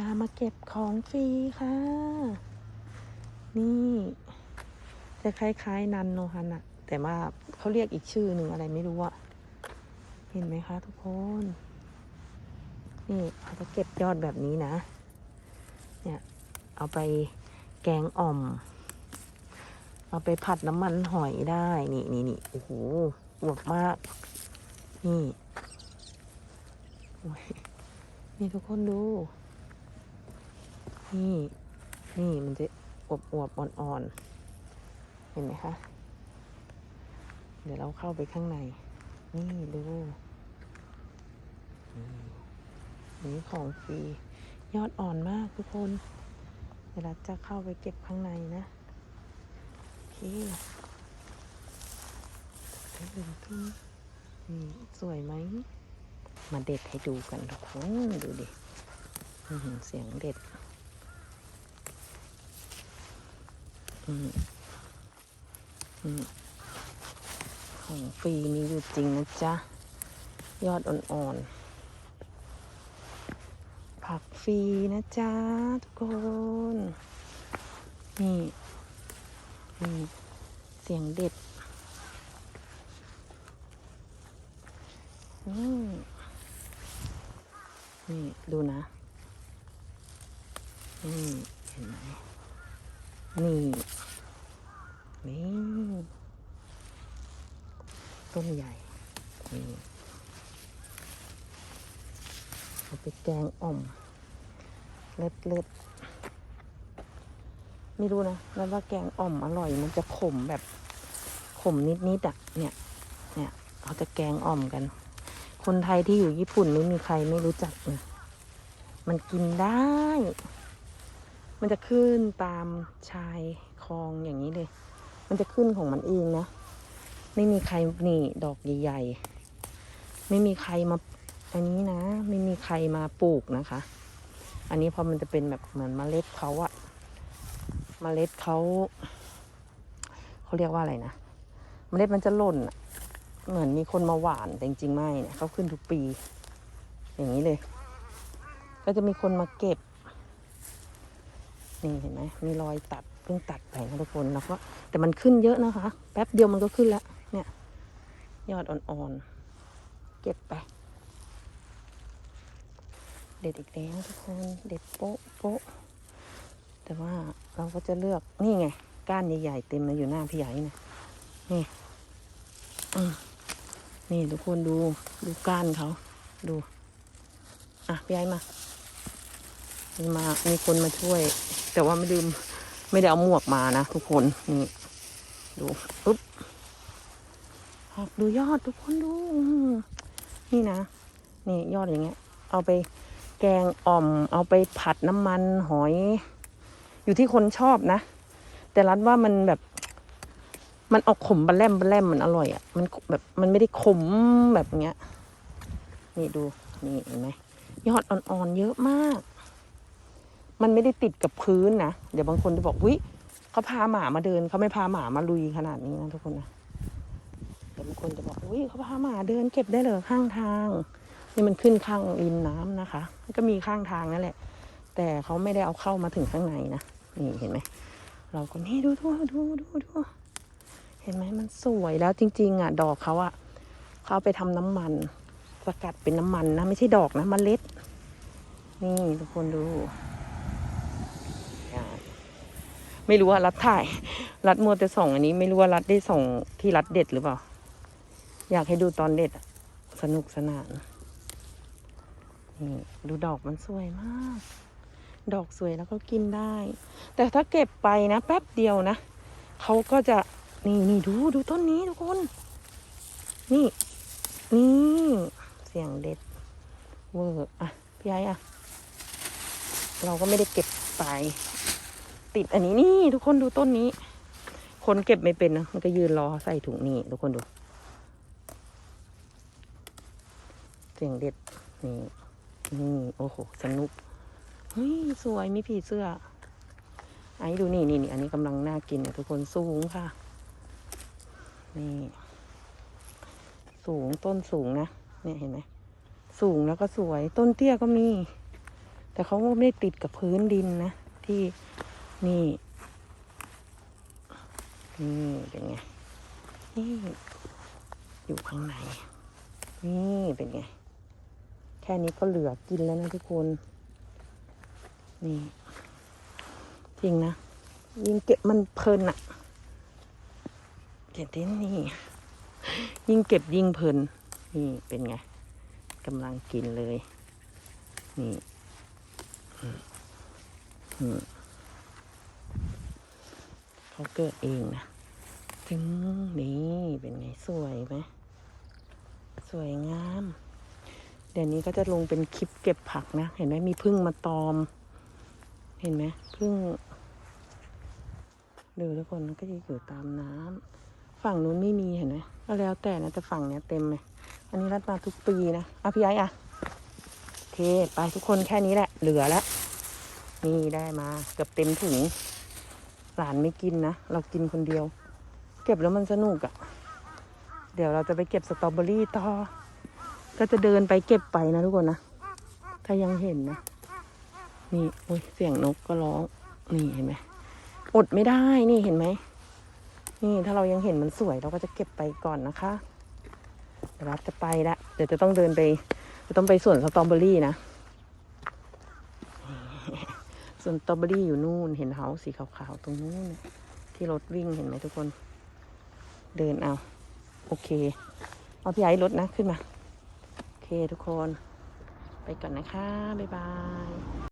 ามาเก็บของฟรีค่ะ นี่ จะคล้ายๆ นันโนฮันอะแต่ว่าเขาเรียกอีกชื่อหนึ่งอะไรไม่รู้อะเห็นไหมคะทุกคน นี่เขาจะเก็บยอดแบบนี้นะ เนี่ย เอาไปแกงอ่อม เอาไปผัดน้ำมันหอยได้ นี่นี่นี่โอ้โหอวบมาก นี่โอ้ยนี่ทุกคนดู นี่ นี่มันจะอวบอวบอ่อนๆ เห็นไหมคะ เดี๋ยวเราเข้าไปข้างใน นี่ดูนี่ของฟรียอดอ่อนมากทุกคน เดี๋ยวเราจะเข้าไปเก็บข้างในนะโอเคดึงขึ้นนี่สวยไหม มาเด็ดให้ดูกันทุกคน ดูดิหือเสียงเด็ด อืมอืม ของฟรีมีอยู่จริงนะจ๊ะ ยอดอ่อนๆ ผักฟรีนะจ๊ะ ทุกคน นี่นี่เสียงเด็ดอืมนี่ ดูนะ นี่ เห็นไหม นี่ นี่ ต้นใหญ่ นี่เอาไปแกงอ่อม เล็ดเล็ดไม่รู้นะแล้วว่าแกงอ่อมอร่อย มันจะขมแบบขมนิดนิดๆอะ เนี่ย เนี่ยเขาจะแกงอ่อมกัน คนไทยที่อยู่ญี่ปุ่นไม่มีใครไม่รู้จักนะมันกินได้ มันจะขึ้นตามชายคลองอย่างนี้เลย มันจะขึ้นของมันเองนะ ไม่มีใครนี่ดอกใหญ่ๆ ไม่มีใครมาอันนี้นะ ไม่มีใครมาปลูกนะคะ อันนี้พอมันจะเป็นแบบเหมือนเมล็ดเขาอะเมล็ดเขาเขาเรียกว่าอะไรนะเมล็ดมันจะหล่นเหมือนมีคนมาหวานแต่จริงๆไม่เนี่ยเขาขึ้นทุกปี อย่างนี้เลย ก็จะมีคนมาเก็บ นี่เห็นไหมมีรอยตัดเพิ่งตัดไปนะทุกคนแล้วก็แต่มันขึ้นเยอะนะคะ แป๊บเดียวมันก็ขึ้นแล้วเนี่ย ยอดอ่อนๆ เก็บไป เด็ดอีกแล้วทุกคนเด็ดโป๊ะโป๊ะแต่ว่าเราก็จะเลือกนี่ไง ก้านใหญ่ๆเต็มเลยอยู่หน้าพี่ใหญ่นะนี่นี่ทุกคนดูดูก้านเขาดู อะพี่ใหญ่มา มีมา มีคนมาช่วย แต่ว่าไม่ลืม ไม่ได้เอาหมวกมานะทุกคน นี่ ดูปุ๊บออกดูยอดทุกคนดู นี่นะ นี่ยอดอย่างเงี้ย เอาไปแกงอ่อม เอาไปผัดน้ำมันหอย อยู่ที่คนชอบนะ แต่รัดว่ามันแบบ มันออกขมบันแลมบันแลมมันอร่อยอะ่ะ มันแบบมันไม่ได้ขมแบบเงี้ย นี่ดู นี่เห็นไหมยอดอ่อนๆเยอะมาก มันไม่ได้ติดกับพื้นนะเดี๋ยวบางคนจะบอกวิเขาพาหมามาเดินเขาไม่พาหมามาลุยขนาดนี้นะทุกคนนะเดี๋ยวบางคนจะบอกวิเขาพาหมาเดินเก็บได้เหรอข้างทางนี่มันขึ้นข้างริมน้ำนะคะก็มีข้างทางนั่นแหละ แต่เขาไม่ได้เอาเข้ามาถึงข้างในนะนี่เห็นไหมเราก็นี่ดูดูดูดูดูเห็นไหมมันสวยแล้วจริง ๆ อะ ดอกเขาอะเขาไปทำน้ำมัน สกัดเป็นน้ำมันนะ ไม่ใช่ดอกนะมเมล็ด นี่ทุกคนดูอ่า ไม่รู้ว่ารัดถ่าย รัดมัวแต่ส่องอันนี้ ไม่รู้ว่ารัดได้ส่องที่รัดเด็ดหรือเปล่า อยากให้ดูตอนเด็ดสนุกสนานนี่ดูดอกมันสวยมาก ดอกสวยแล้วก็กินได้ แต่ถ้าเก็บไปนะ แป๊บเดียวนะเขาก็จะนี่นี่ดูดูต้นนี้ทุกคน นี่ นี่เสียงเด็ดเวอร์อะพี่ไอ้อะเราก็ไม่ได้เก็บไป ติดอันนี้นี่ทุกคนดูต้นนี้ คนเก็บไม่เป็นนะมันก็ยืนรอใส่ถุงนี่ทุกคนดูเสียงเด็ดนี่นี่โอ้โหสนุกเฮ้ยสวยมีผีเสื้อไอ้ดูนี่นี่นี่อันนี้กำลังน่ากินเนี่ยทุกคนสูงค่ะ นี่ สูงต้นสูงนะเนี่ยเห็นไหมสูงแล้วก็สวยต้นเตี้ยก็มี แต่เขาไม่ได้ติดกับพื้นดินนะ ที่ นี่ นี่เป็นไง นี่ อยู่ข้างใน นี่เป็นไง แค่นี้ก็เหลือกินแล้วนะทุกคน นี่ จริงนะ ยิ่งเก็บมันเพลินอะเก็บที่นี่ ยิ่งเก็บยิ่งเพลิน นี่เป็นไงกำลังกินเลย นี่ อืมอืม เขาเกิดเองนะถึงนี่เป็นไงสวยไหมสวยงาม เดี๋ยวนี้ก็จะลงเป็นคลิปเก็บผักนะ เห็นไหมมีพึ่งมาตอม เห็นไหมพึ่งดูทุกคนก็จะอยู่ตามน้ำฝั่งนู้นไม่มีเห็นไหมก็แล้วแต่นะแต่ฝั่งเนี้ยเต็มเลยอันนี้รัดมาทุกปีนะอะพี่ไอ้อะเคไปทุกคนแค่นี้แหละ เหลือแล้วนี่ได้มาเกือบเต็มถุง หลานไม่กินนะ เรากินคนเดียว เก็บแล้วมันสนุกอะ่ะ เดี๋ยวเราจะไปเก็บสตรอเบอรี่ต่อ ก็จะเดินไปเก็บไปนะทุกคนนะ ถ้ายังเห็นนะ นี่โอ้ยเสียงนกก็ร้อง นี่เห็นไหม อดไม่ได้ นี่เห็นไหม นี่ถ้าเรายังเห็นมันสวยเราก็จะเก็บไปก่อนนะคะเดี๋ยวรัดจะไปละ เดี๋ยวจะต้องเดินไป จะต้องไปสวนสตรอเบอรี่นะ ส่วนตอเบอรี่อยู่นู่นเห็นเฮาสีขาวๆตรงนู้นน่ะที่รถวิ่งเห็นไหมทุกคน เดินเอา โอเค เอาพี่ไอ้รถนะขึ้นมา โอเคทุกคน ไปก่อนนะคะ บ๊ายบาย